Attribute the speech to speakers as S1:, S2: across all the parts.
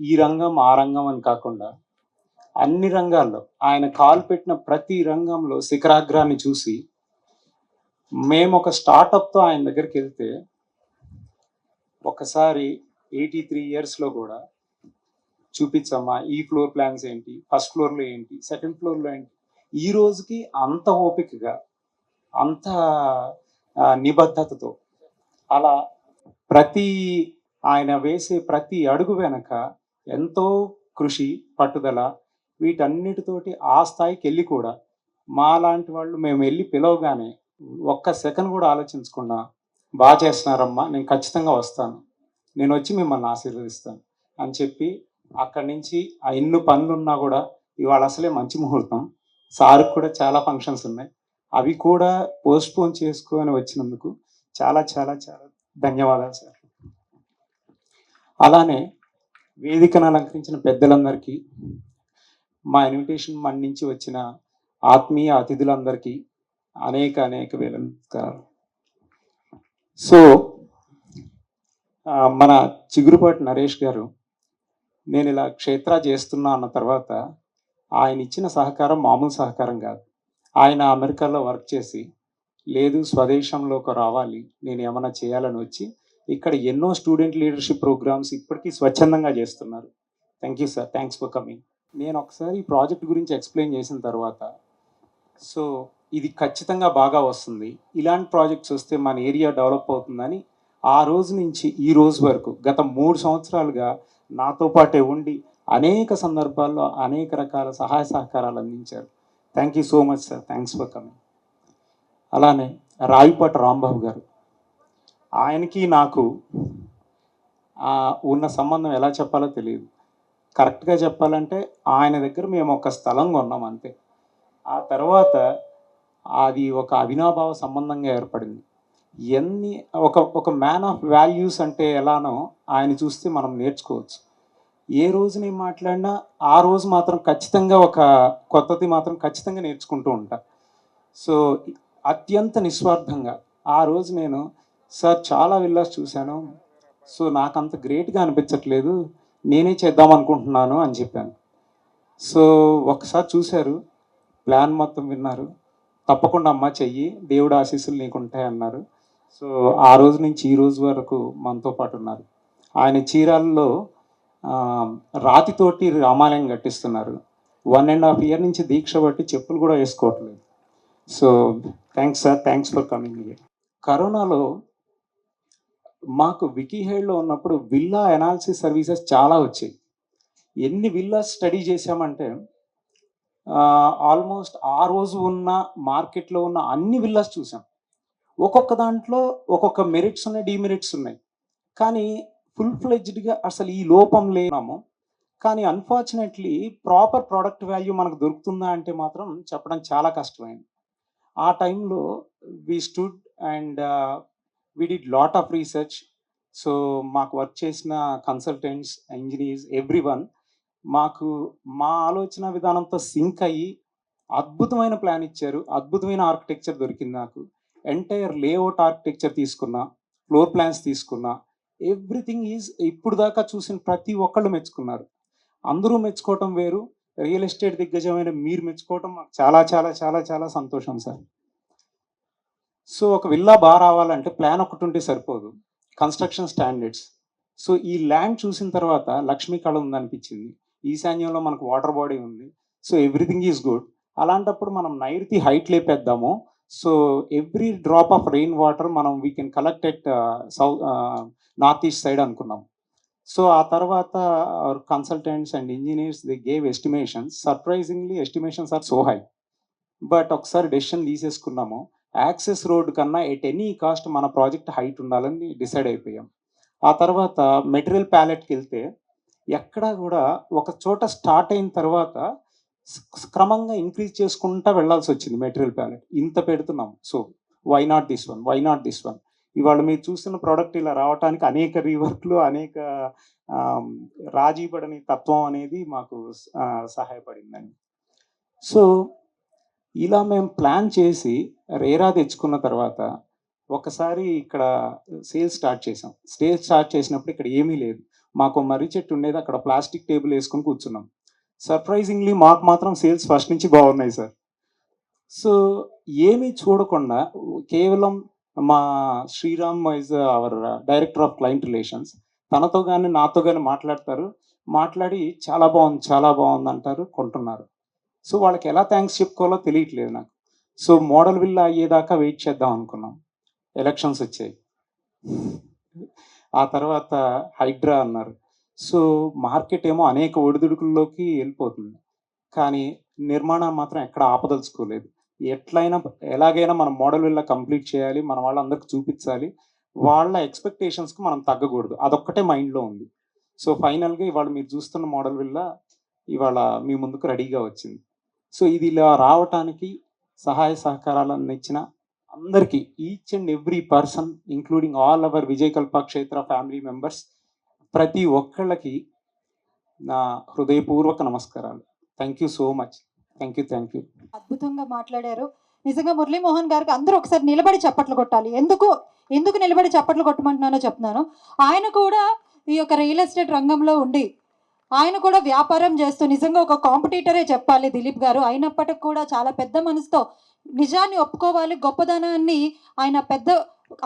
S1: ఈ రంగం ఆ రంగం అని కాకుండా అన్ని రంగాల్లో ఆయన కాలు పెట్టిన ప్రతి రంగంలో శిఖరాగ్రాన్ని చూసి మేము ఒక స్టార్టప్తో ఆయన దగ్గరికి వెళ్తే ఒకసారి ఎయిటీ త్రీ ఇయర్స్లో కూడా చూపించమ్మా ఈ ఫ్లోర్ ప్లాన్స్ ఏంటి ఫస్ట్ ఫ్లోర్లో ఏంటి సెకండ్ ఫ్లోర్లో ఏంటి. ఈ రోజుకి అంత ఓపికగా అంత నిబద్ధతతో అలా ప్రతి ఆయన వేసే ప్రతి అడుగు వెనక ఎంతో కృషి పట్టుదల వీటన్నిటితోటి ఆ స్థాయికి వెళ్ళి కూడా మా లాంటి వాళ్ళు మేము వెళ్ళి పిలవగానే ఒక్క సెకండ్ కూడా ఆలోచించకుండా బాగా చేస్తున్నారమ్మా నేను ఖచ్చితంగా వస్తాను. నేను వచ్చి మిమ్మల్ని ఆశీర్వదిస్తాను అని చెప్పి అక్కడి నుంచి ఆ ఎన్ని పనులు ఉన్నా కూడా ఇవాళ అసలే మంచి ముహూర్తం. సార్కి కూడా చాలా ఫంక్షన్స్ ఉన్నాయి. అవి కూడా పోస్ట్ పోన్ చేసుకొని వచ్చినందుకు చాలా చాలా చాలా ధన్యవాదాలు సార్. అలానే వేదికను అలంకరించిన పెద్దలందరికీ మా ఇన్విటేషన్ మన్నించి నుంచి వచ్చిన ఆత్మీయ అతిథులందరికీ అనేక అనేక వేల నమస్కారాలు సో మన చిగురుపాటి నరేష్ గారు నేను ఇలా క్షేత్ర చేస్తున్నా అన్న తర్వాత ఆయన ఇచ్చిన సహకారం మామూలు సహకారం కాదు. ఆయన అమెరికాలో వర్క్ చేసి లేదు స్వదేశంలోకి రావాలి నేను ఏమైనా చేయాలని వచ్చి ఇక్కడ ఎన్నో స్టూడెంట్ లీడర్షిప్ ప్రోగ్రామ్స్ ఇప్పటికీ స్వచ్ఛందంగా చేస్తున్నారు. Thank you sir thanks for coming నేను ఒకసారి ఈ ప్రాజెక్ట్ గురించి ఎక్స్ప్లెయిన్ చేసిన తర్వాత సో ఇది ఖచ్చితంగా బాగా వస్తుంది. ఇలాంటి ప్రాజెక్ట్స్ వస్తే మన ఏరియా డెవలప్ అవుతుందని ఆ రోజు నుంచి ఈ రోజు వరకు గత మూడు సంవత్సరాలుగా నాతో పాటే ఉండి అనేక సందర్భాల్లో అనేక రకాల సహాయ సహకారాలు అందించారు. Thank you so much sir thanks for coming అలానే రావిపాటి రాంబాబు గారు ఆయనకి నాకు ఉన్న సంబంధం ఎలా చెప్పాలో తెలియదు. కరెక్ట్గా చెప్పాలంటే ఆయన దగ్గర మేము ఒక స్థలం కొన్నాం అంతే. ఆ తర్వాత అది ఒక అవినాభావ సంబంధంగా ఏర్పడింది. ఎన్ని ఒక ఒక మ్యాన్ ఆఫ్ వాల్యూస్ అంటే ఎలానో ఆయన చూస్తే మనం నేర్చుకోవచ్చు. ఏ రోజు నేను మాట్లాడినా ఆ రోజు మాత్రం ఖచ్చితంగా ఒక కొత్తది మాత్రం ఖచ్చితంగా నేర్చుకుంటూ ఉంటా. సో అత్యంత నిస్వార్థంగా ఆ రోజు నేను సార్ చాలా విల్లాస్ చూశాను. సో నాకు అంత గ్రేట్గా అనిపించట్లేదు. నేనే చేద్దాం అనుకుంటున్నాను అని చెప్పాను. సో ఒకసారి చూశారు. ప్లాన్ మొత్తం విన్నారు. తప్పకుండా అమ్మ చెయ్యి. దేవుడు ఆశీస్సులు నీకు ఉంటాయన్నారు సో ఆ రోజు నుంచి ఈ రోజు వరకు మనతో పాటు ఉన్నారు. ఆయన చీరాల్లో రాతితోటి రామాలయం కట్టిస్తున్నారు. వన్ అండ్ హాఫ్ ఇయర్ నుంచి దీక్ష బట్టి చెప్పులు కూడా వేసుకోవట్లేదు. So thanks sir. Thanks for coming year కరోనాలో మాకు వికీహెడ్లో ఉన్నప్పుడు విల్లా అనాలిసిస్ సర్వీసెస్ చాలా వచ్చాయి. ఎన్ని విల్లాస్ స్టడీ చేశామంటే ఆల్మోస్ట్ ఆ రోజు ఉన్న మార్కెట్లో ఉన్న అన్ని విల్లాస్ చూసాం. ఒక్కొక్క దాంట్లో ఒక్కొక్క మెరిట్స్ ఉన్నాయి డిమెరిట్స్ ఉన్నాయి. కానీ ఫుల్ ఫ్లెడ్జ్డ్గా అసలు ఈ లోపం లేనాము. కానీ అన్ఫార్చునేట్లీ ప్రాపర్ ప్రోడక్ట్ వాల్యూ మనకు దొరుకుతుందా అంటే మాత్రం చెప్పడం చాలా కష్టమైంది. ఆ టైంలో we stood and we did lot of research so మాకు వర్క్ చేసిన కన్సల్టెంట్స్ ఇంజనీర్స్ ఎవ్రీ వన్ మాకు మా ఆలోచన విధానంతో సింక్ అయ్యి అద్భుతమైన ప్లాన్ ఇచ్చారు. అద్భుతమైన ఆర్కిటెక్చర్ దొరికింది నాకు. ఎంటైర్ లేఅవుట్ ఆర్కిటెక్చర్ తీసుకున్నా ఫ్లోర్ ప్లాన్స్ తీసుకున్నా. ఎవ్రీథింగ్ ఈజ్ ఇప్పుడు దాకా చూసిన ప్రతి ఒక్కళ్ళు మెచ్చుకున్నారు. అందరూ మెచ్చుకోవటం వేరు. రియల్ ఎస్టేట్ దిగ్గజమైన మీరు మెచ్చుకోవటం మాకు చాలా చాలా చాలా చాలా సంతోషం సార్. సో ఒక విల్లా బాగా రావాలంటే ప్లాన్ ఒకటి ఉంటే సరిపోదు. కన్స్ట్రక్షన్ స్టాండర్డ్స్ సో ఈ ల్యాండ్ చూసిన తర్వాత లక్ష్మీ కళ ఉందనిపించింది. ఈశాన్యంలో మనకు వాటర్ బాడీ ఉంది. సో ఎవ్రీథింగ్ ఈజ్ గుడ్ అలాంటప్పుడు మనం నైరుతి height లేపేద్దాము. So every drop of rain water మనం we can collect at south north east side అనుకున్నాం సో ఆ తర్వాత our consultants and engineers they gave estimations surprisingly estimations are so high but ఒకసారి decision తీసేసుకున్నాము. Access road కన్నా at any cost మన project height ఉండాలని decide అయిపోయాం. ఆ తర్వాత మెటీరియల్ ప్యాలెట్కి వెళ్తే ఎక్కడా కూడా ఒక చోట స్టార్ట్ అయిన తర్వాత క్రమంగా ఇంక్రీజ్ చేసుకుంటా వెళ్ళాల్సి వచ్చింది మెటీరియల్ ప్యాలెట్. ఇంత పెడుతున్నాం. So why not this one why not this one ఇవాళ మీరు చూసిన ప్రోడక్ట్ ఇలా రావడానికి అనేక రీవర్క్లు అనేక రాజీపడని రాజీ పడని తత్వం అనేది మాకు సహాయపడిందండి. సో ఇలా మేము ప్లాన్ చేసి రేరా తెచ్చుకున్న తర్వాత ఒకసారి ఇక్కడ సేల్స్ స్టార్ట్ చేసాం. సేల్ స్టార్ట్ చేసినప్పుడు ఇక్కడ ఏమీ లేదు. మాకు మర్రి చెట్టు ఉండేది. అక్కడ ప్లాస్టిక్ టేబుల్ వేసుకొని కూర్చున్నాం. సర్ప్రైజింగ్లీ మాకు మాత్రం సేల్స్ ఫస్ట్ నుంచి బాగున్నాయి సార్. సో ఏమీ చూడకుండా కేవలం మా Sriram is our director of client relations తనతో కానీ నాతో కానీ మాట్లాడతారు. మాట్లాడి చాలా బాగుంది చాలా బాగుంది అంటారు కొంటున్నారు. సో వాళ్ళకి ఎలా థ్యాంక్స్ చెప్పుకోవాలో తెలియట్లేదు నాకు. సో మోడల్ విల్లా అయ్యేదాకా వెయిట్ చేద్దాం అనుకున్నాం. ఎలక్షన్స్ వచ్చాయి. ఆ తర్వాత హైడ్రా అన్నారు. సో మార్కెట్ ఏమో అనేక ఒడిదుడుకుల్లోకి వెళ్ళిపోతుంది. కానీ నిర్మాణం మాత్రం ఎక్కడ ఆపదలుచుకోలేదు. ఎట్లయినా ఎలాగైనా మనం మోడల్ విల్లా కంప్లీట్ చేయాలి. మన వాళ్ళందరికీ చూపించాలి. వాళ్ళ ఎక్స్పెక్టేషన్స్కి మనం తగ్గకూడదు. అదొక్కటే మైండ్లో ఉంది. సో ఫైనల్గా ఇవాళ మీరు చూస్తున్న మోడల్ విల్లా ఇవాళ మీ ముందుకు రెడీగా వచ్చింది. సో ఇది ఇలా రావటానికి సహాయ సహకారాలను ఇచ్చిన అందరికీ each and every person including all our Vijay Kshetra family members ప్రతి ఒక్కళ్ళకి నా హృదయపూర్వక నమస్కారాలు. Thank you so much thank you thank you
S2: అద్భుతంగా మాట్లాడారు. నిజంగా మురళీమోహన్ గారికి అందరూ ఒకసారి నిలబడి చప్పట్లు కొట్టాలి. ఎందుకు? ఎందుకు నిలబడి చప్పట్లు కొట్టమంటున్నానో చెప్తున్నాను. ఆయన కూడా ఈ యొక్క రియల్ ఎస్టేట్ రంగంలో ఉండి ఆయన కూడా వ్యాపారం చేస్తూ నిజంగా ఒక కాంపిటీటరే చెప్పాలి దిలీప్ గారు. అయినప్పటికి కూడా చాలా పెద్ద మనసుతో నిజాన్ని ఒప్పుకోవాలి గొప్పదనాన్ని ఆయన పెద్ద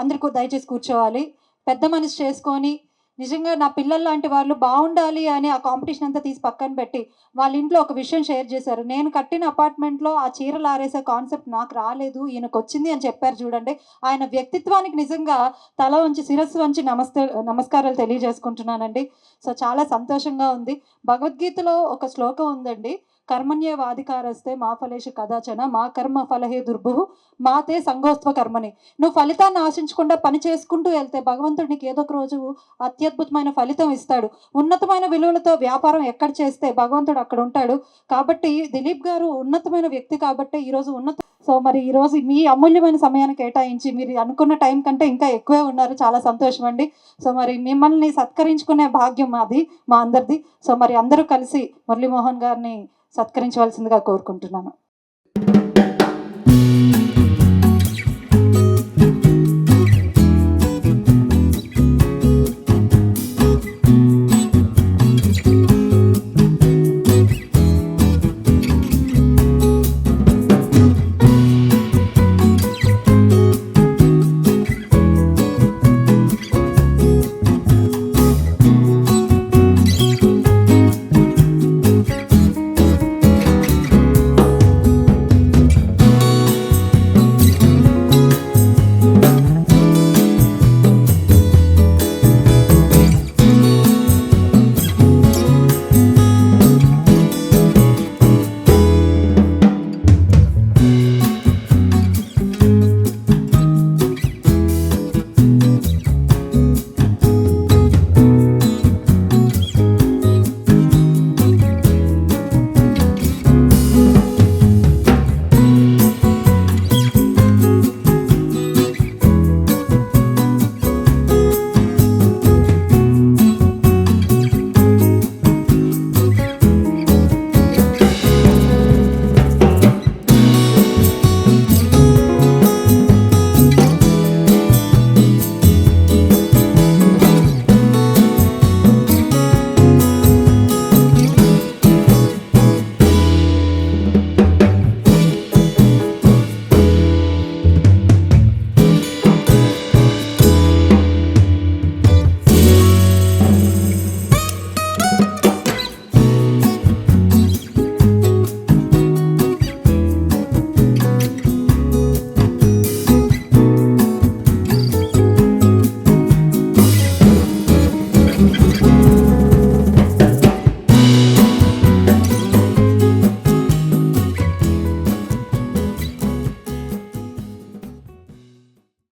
S2: అందరికీ దయచేసి కూర్చోవాలి. పెద్ద మనసు చేసుకొని నిజంగా నా పిల్లలు లాంటి వాళ్ళు బాగుండాలి అని ఆ కాంపిటీషన్ అంతా తీసి పక్కన పెట్టి వాళ్ళ ఇంట్లో ఒక విషయం షేర్ చేశారు. నేను కట్టిన అపార్ట్మెంట్లో ఆ చీరలు ఆరేసే కాన్సెప్ట్ నాకు రాలేదు ఈయనకు వచ్చింది అని చెప్పారు చూడండి. ఆయన వ్యక్తిత్వానికి నిజంగా తల వంచి శిరస్సు వంచి నమస్తే నమస్కారాలు తెలియజేసుకుంటున్నానండి. సో చాలా సంతోషంగా ఉంది. భగవద్గీతలో ఒక శ్లోకం ఉందండి. కర్మణ్యవాధికారస్తే మా ఫలేషు కదాచన మా కర్మ ఫలహే దుర్భు మాతే సంఘోత్వ కర్మని నువ్వు ఫలితాన్ని ఆశించకుండా పని చేసుకుంటూ వెళ్తే భగవంతుడు నీకు ఏదో ఒక రోజు అత్యద్భుతమైన ఫలితం ఇస్తాడు. ఉన్నతమైన విలువలతో వ్యాపారం ఎక్కడ చేస్తే భగవంతుడు అక్కడ ఉంటాడు. కాబట్టి దిలీప్ గారు ఉన్నతమైన వ్యక్తి కాబట్టి ఈరోజు ఉన్నత సో మరి ఈరోజు మీ అమూల్యమైన సమయాన్ని కేటాయించి మీరు అనుకున్న టైం కంటే ఇంకా ఎక్కువే ఉన్నారు. చాలా సంతోషం అండి. సో మరి మిమ్మల్ని సత్కరించుకునే భాగ్యం మాది మా అందరిది. సో మరి అందరూ కలిసి మురళీమోహన్ గారిని సత్కరించవలసిందిగా కోరుకుంటున్నాను.